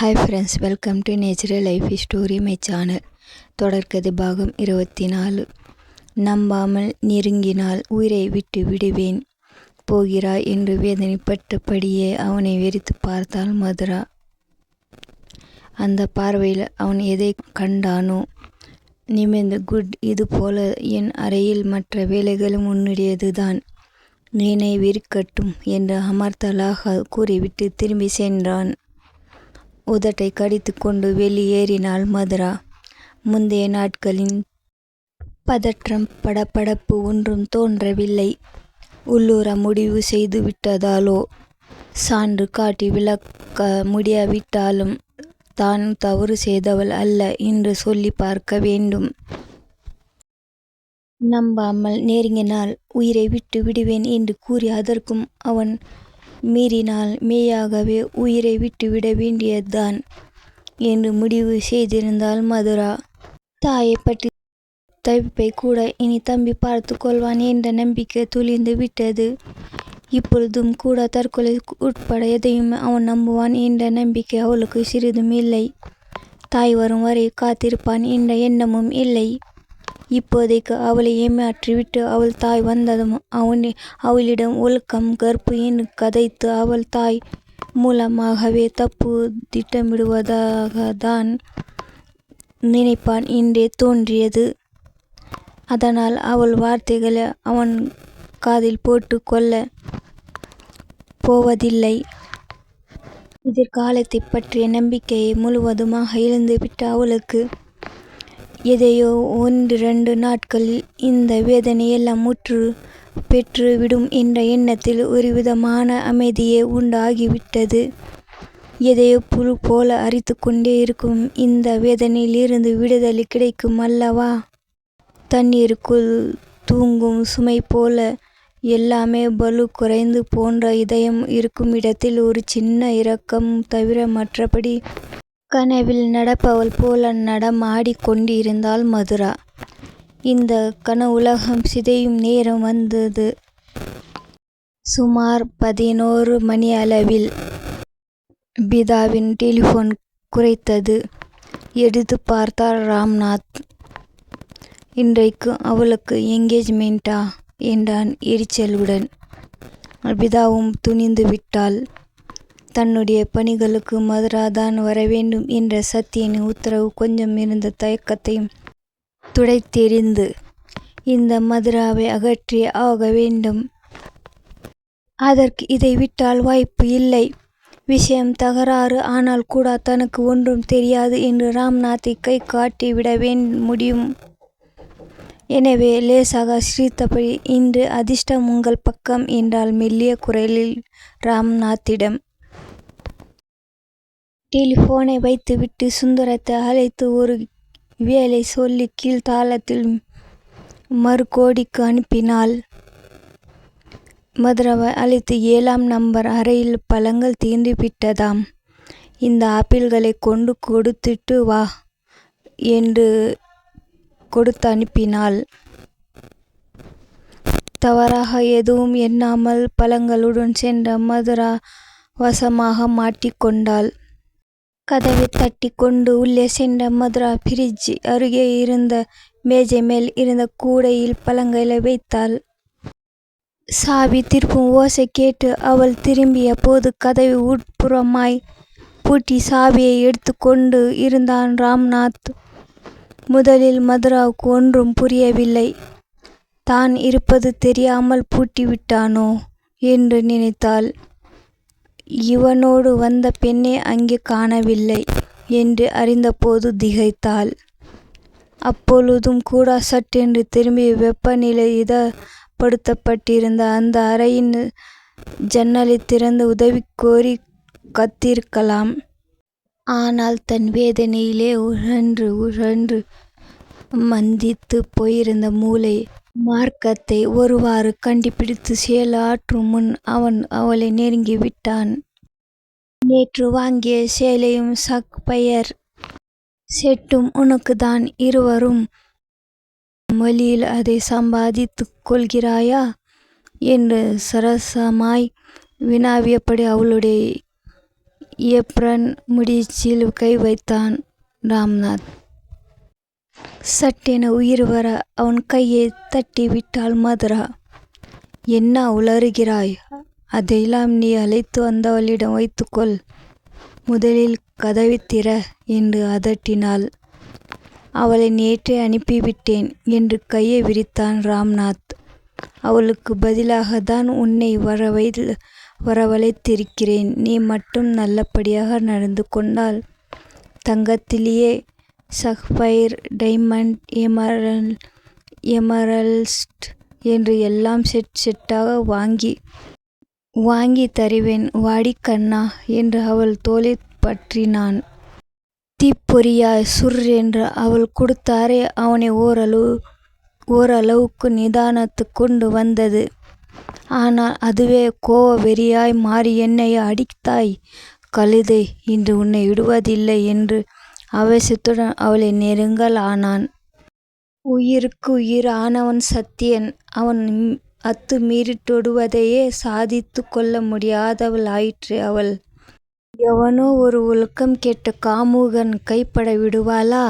Hi friends welcome to natural life story my channel தொடர்கதை பாகம் இருபத்தி நாலு நம்பாமல் நெருங்கினால் உயிரை விட்டு விடுவேன். போகிறாய் என்று வேதனைப்பட்டபடியே அவனை வெறித்து பார்த்தாள் மதுரா. அந்த பார்வையில் அவன் எதை கண்டானோ? நிமிர்ந்து குட் இது போல என் அறையில் மற்ற வேலைகளும் உன்னுடையது தான் நீனை விரிக்கட்டும் என்று அமர்த்தலாக கூறிவிட்டு திரும்பி சென்றான். உதட்டை கடித்து கொண்டு வெளியேறினாள் மதுரா. முந்தைய நாட்களின் பதற்றம் படபடப்பு ஒன்றும் தோன்றவில்லை. உள்ளூர முடிவு செய்து விட்டதாலோ? சான்று காட்டி விளக்க முடியாவிட்டாலும் தான் தவறு செய்தவள் அல்ல என்று சொல்லி பார்க்க வேண்டும். நம்பாமல் நெருங்கினால் உயிரை விட்டு விடுவேன் என்று கூறி அதற்கும் அவன் மீறினால் மெய்யாகவே உயிரை விட்டுவிட வேண்டியதுதான் என்று முடிவு செய்திருந்தாள் மதுரா. தாயை பற்றி தவிப்பை கூட இனி தம்பி பார்த்து கொள்வான் என்ற நம்பிக்கை துளிந்து விட்டது. இப்பொழுதும் கூட தற்கொலை உட்பட எதையும் அவன் நம்புவான் என்ற நம்பிக்கை அவளுக்கு சிறிதும் இல்லை. தாய் வரும் வரை காத்திருப்பான் என்ற எண்ணமும் இல்லை. இப்போதைக்கு அவளை ஏமாற்றிவிட்டு அவள் தாய் வந்ததும் அவனை அவளிடம் ஒழுக்கம் கற்பு என்று கதைத்து அவள் தாய் மூலமாகவே தப்பு திட்டமிடுவதாகத்தான் நினைப்பான். என்றே தோன்றியது. அதனால் அவள் வார்த்தைகளை அவன் காதில் போட்டு கொள்ள போவதில்லை. எதிர்காலத்தை பற்றிய நம்பிக்கையை முழுவதுமாக இழந்துவிட்டு அவளுக்கு எதையோ ஒன்றிரண்டு நாட்களில் இந்த வேதனையெல்லாம் முற்று பெற்று விடும் என்ற எண்ணத்தில் ஒருவிதமான அமைதியே உண்டாகிவிட்டது. எதையோ புழு போல அரித்து கொண்டே இருக்கும் இந்த வேதனையிலிருந்து விடுதலை கிடைக்கும் அல்லவா? தண்ணீருக்குள் தூங்கும் சுமை போல எல்லாமே பலு குறைந்து போன்ற இதயம் இருக்கும் இடத்தில் ஒரு சின்ன இரக்கம் தவிர மற்றபடி கனவில் நடப்பவள் போல நடமாடிக் கொண்டிருந்தாள் மதுரா. இந்த கனவுலகம் சிதையும் நேரம் வந்தது. சுமார் பதினோரு மணி அளவில் பிதாவின் டெலிஃபோன் குறைத்தது. எடுத்து பார்த்தார் ராம்நாத். இன்றைக்கு அவளுக்கு என்கேஜ்மெண்ட்டா? என்றான் எரிச்சலுடன். பிதாவும் துணிந்து விட்டாள். தன்னுடைய பணிகளுக்கு மதுராதான் வரவேண்டும் என்ற சத்தியனின் உத்தரவு கொஞ்சம் இருந்த தயக்கத்தையும் துடைத்தெறிந்து இந்த மதுராவை அகற்றி ஆக வேண்டும். அதற்கு இதை விட்டால் வாய்ப்பு இல்லை. விஷயம் தகராறு ஆனால் கூட தனக்கு ஒன்றும் தெரியாது என்று ராம்நாத்தை கை காட்டி விட முடியும். எனவே லேசாக சிரித்தபடி இன்று அதிர்ஷ்டம் உங்கள் பக்கம் என்றால் மெல்லிய குரலில் ராம்நாத்திடம். டெலிஃபோனை வைத்துவிட்டு சுந்தரத்தை அழைத்து ஒரு வேலை சொல்லி கீழ் தாளத்தில் மறுகோடிக்கு அனுப்பினாள். மதுரவை அழைத்து ஏழாம் நம்பர் அறையில் பழங்கள் தீர்ந்துவிட்டதாம். இந்த ஆப்பிள்களை கொண்டு கொடுத்துட்டு வா என்று கொடுத்து அனுப்பினாள். தவறாக எதுவும் எண்ணாமல் பழங்களுடன் சென்ற மதுரா வசமாக மாட்டிக்கொண்டாள். கதவை தட்டி கொண்டு உள்ளே சென்ற மதுரா பிரிட்ஜ் அருகே இருந்த மேஜை மேல் இருந்த கூடையில் பழங்களை வைத்தாள். சாவி திருப்பும் ஓசை கேட்டு அவள் திரும்பிய போது கதவை உட்புறமாய் பூட்டி சாவியை எடுத்துக்கொண்டு இருந்தான் ராம்நாத். முதலில் மதுராவுக்கு ஒன்றும் புரியவில்லை. தான் இருப்பது தெரியாமல் பூட்டிவிட்டானோ என்று நினைத்தாள். இவனோடு வந்த பெண்ணை அங்கே காணவில்லை என்று அறிந்தபோது திகைத்தாள். அப்பொழுதும் கூட சட்டென்று திரும்பி வெப்பநிலை இதப்படுத்தப்பட்டிருந்த அந்த அறையின் ஜன்னலைத் திறந்து உதவி கோரி கத்திருக்கலாம். ஆனால் தன் வேதனையிலே உழன்று உழன்று மந்தித்துப் போயிருந்த மூளை மார்க்கத்தை ஒருவாறு கண்டுபிடித்து செயலாற்றும் முன் அவன் அவளை நெருங்கிவிட்டான். நேற்று வாங்கிய சேலையும் சக் பெயர் செட்டும் உனக்குதான். இருவரும் வழியில் அதை சம்பாதித்துக் கொள்கிறாயா? என்று சரசமாய் வினாவியபடி அவளுடைய ஏப்ரன் முடிச்சில் கை வைத்தான் ராம்நாத். சட்டென உயிர் வர அவன் கையை தட்டி விட்டாள் மதுரா. என்ன உளறுகிறாய்? அதையெல்லாம் நீ அழைத்து வந்தவளிடம் வைத்துக்கொள். முதலில் கதவை திற. என்று அதட்டினாள். அவளை நேற்றே அனுப்பிவிட்டேன். என்று கையை விரித்தான் ராம்நாத். அவளுக்கு பதிலாக தான் உன்னை வரவழைத்திருக்கிறேன். நீ மட்டும் நல்லபடியாக நடந்து கொண்டால் தங்கத்திலேயே சஃபைர் டைமண்ட் எமரல் எமரல்ஸ்ட் என்று எல்லாம் செட் செட்டாக வாங்கி வாங்கித் தருவேன் வாடி கண்ணா. என்று அவள் தோலை பற்றினான். தீப்பொறியாய் சுர் என்று அவள் கொடுத்தாரே அவனை ஓரளவு ஓரளவுக்கு நிதானத்து கொண்டு வந்தது. ஆனால் அதுவே கோவ வெறியாய் மாறி என்னை அடித்தாய்? கழுதை. இன்று உன்னை விடுவதில்லை என்று அவசியத்துடன் அவளை நெருங்கல் ஆனான் உயிருக்கு உயிர் ஆனவன் சத்யன். அவன் அத்து தொடுவதையே சகித்துக் கொள்ள முடியாதவள் ஆயிற்று அவள். எவனோ ஒரு ஒழுக்கம் கெட்ட காமுகன் கைப்பட விடுவாளா?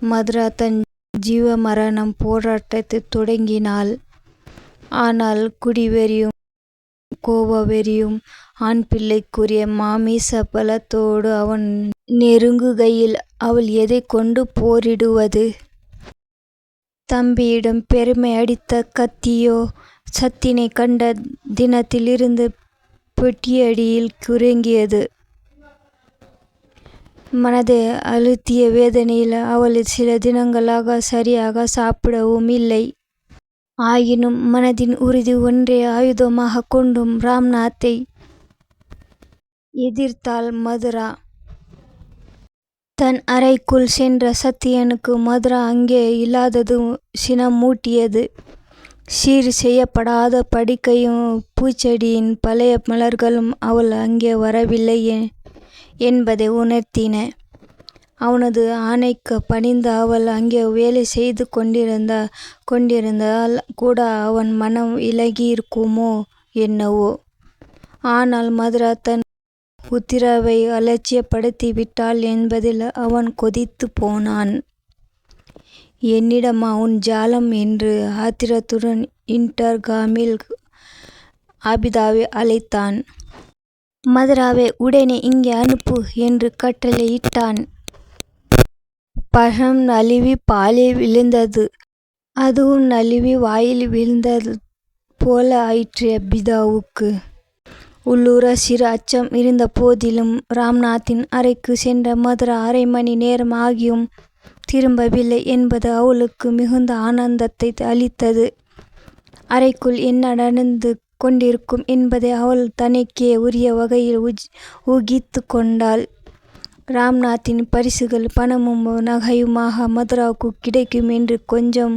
மதுரா தன் ஜீவமரண போராட்டத்தைத் தொடங்கினாள். ஆனால் குடிவெறியும் கோபவெறியும் ஆண்பிள்ளைக்குரிய மாமிச பலத்தோடு அவன் நெருங்குகையில் அவள் எதைக் கொண்டு போரிடுவது? தம்பியிடம் பெருமை அடித்த கத்தியோ சத்தினைக் கண்ட தினத்திலிருந்து பெட்டியடியில் குறங்கியது. மனதை அழுத்திய வேதனையில் அவள் சில தினங்களாக சரியாகச் சாப்பிடவும் இல்லை. ஆயினும் மனதின் உறுதி ஒன்றை ஆயுதமாகக் கொண்டு ராம்நாத்தை எதிர்த்தாள் மதுரா. தன் அறைக்குள் சென்ற சத்தியனுக்கு மதுரா அங்கே இல்லாதது சினமூட்டியது. சீர் செய்யப்படாத படுக்கையும் பூச்செடியின் பழைய மலர்களும் அவள் அங்கே வரவில்லை என்பதை உணர்த்தின. அவனது ஆணைக்கு பணிந்து அவள் அங்கே வேலை செய்து கொண்டிருந்தால் கூட அவன் மனம் இளகியிருக்குமோ என்னவோ? ஆனால் மதுரா தன் உத்தரவை அலட்சியப்படுத்தி விட்டாள் என்பதில் அவன் கொதித்துப் போனான். என்னிடமா உன் ஜாலம்? என்று ஆத்திரத்துடன் இன்டர்காமில் ஆபிதாவை அழைத்தான். மதுராவை உடனே இங்கே அனுப்பு. என்று கட்டளையிட்டான். பழம் நழுவி பாலில் விழுந்தது. அதுவும் நழுவி வாயில் விழுந்தது போல ஆயிற்று அபிதாவுக்கு உள்ளூரச் சிறு அச்சம் இருந்தபோதிலும் ராம்நாத்தின் அறைக்கு சென்ற மதுரா அரை மணி நேரம் ஆகியும் திரும்பவில்லை என்பது அவளுக்கு மிகுந்த ஆனந்தத்தை அளித்தது. அறைக்குள் என்ன நடந்து கொண்டிருக்கும் என்பதை அவள் தனக்கே உரிய வகையில் ஊகித்து கொண்டாள். ராம்நாத்தின் பரிசுகள் பணமும் நகையுமாக மதுராவுக்கு கிடைக்கும் என்று கொஞ்சம்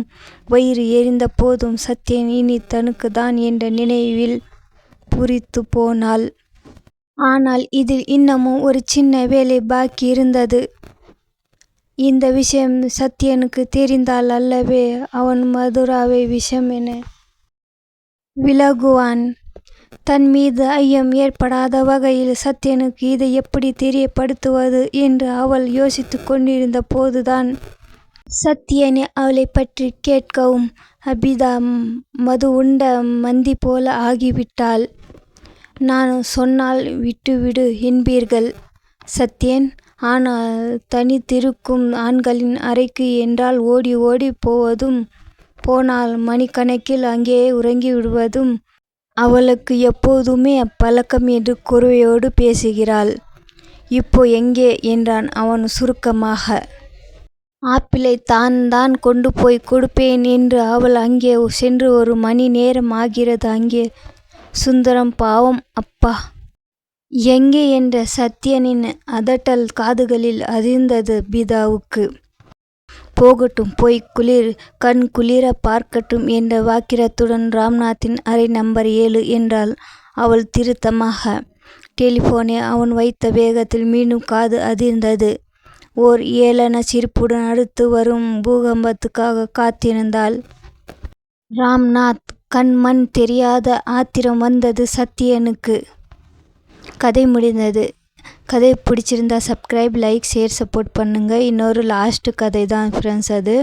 வயிறு எரிந்தபோதும் சத்யன் இனி தனக்குத்தான் என்ற நினைவில் புரித்து போனாள். ஆனால் இதில் இன்னமும் ஒரு சின்ன வேலை பாக்கி இருந்தது இந்த விஷயம் சத்யனுக்கு தெரிந்தால் அல்லவே அவன் மதுராவை விஷம் என விலகுவான் தன் மீது ஐயம் ஏற்படாத வகையில் சத்யனுக்கு இதை எப்படி தெரியப்படுத்துவது? என்று அவள் யோசித்துக் கொண்டிருந்த போதுதான் சத்தியனே அவளைப் பற்றிக் கேட்கவும் அபிதா மது உண்ட மந்தி போல ஆகிவிட்டாள். நான் சொன்னால் விட்டுவிடு என்பீர்கள் சத்யன். ஆனால் தனித்திருக்கும் ஆண்களின் அறைக்கு என்றால் ஓடி ஓடிப் போவதும் போனால் மணிக்கணக்கில் அங்கேயே உறங்கிவிடுவதும் அவளுக்கு எப்போதுமே பழக்கம் என்று குரவையோடு பேசுகிறாள். இப்போ எங்கே? என்றான் அவன் சுருக்கமாக. ஆப்பிளைத் தான்தான் கொண்டு போய்க் கொடுப்பேன் என்று அவள் அங்கே சென்று ஒரு மணி நேரம் ஆகிறது. அங்கே சுந்தரம் பாவம் அப்பா. எங்கே? என்ற சத்யனின் அதட்டல் காதுகளில் அதிர்ந்தது பிதாவுக்கு போகட்டும் போய் குளிர் கண் குளிர பார்க்கட்டும் என்ற வாக்கிரத்துடன் ராம்நாத்தின் அறை நம்பர் ஏழு என்றாள் அவள் திருத்தமாக. டெலிஃபோனை அவன் வைத்த வேகத்தில் மீண்டும் காது அதிர்ந்தது. ஓர் ஏளன சிரிப்புடன் அடுத்து வரும் பூகம்பத்துக்காக காத்திருந்தாள். ராம்நாத். கண் மண் தெரியாத ஆத்திரம் வந்தது சத்யனுக்கு. கதை முடிந்தது. கதை பிடிச்சிருந்தா சப்ஸ்கிரைப் லைக் ஷேர் சப்போர்ட் பண்ணுங்கள் இன்னொரு லாஸ்ட்டு கதை தான் ஃப்ரெண்ட்ஸ் அது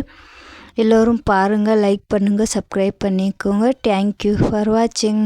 எல்லோரும் பாருங்கள் லைக் பண்ணுங்கள் சப்ஸ்கிரைப் பண்ணிக்கோங்க தேங்க்யூ ஃபார் வாட்சிங்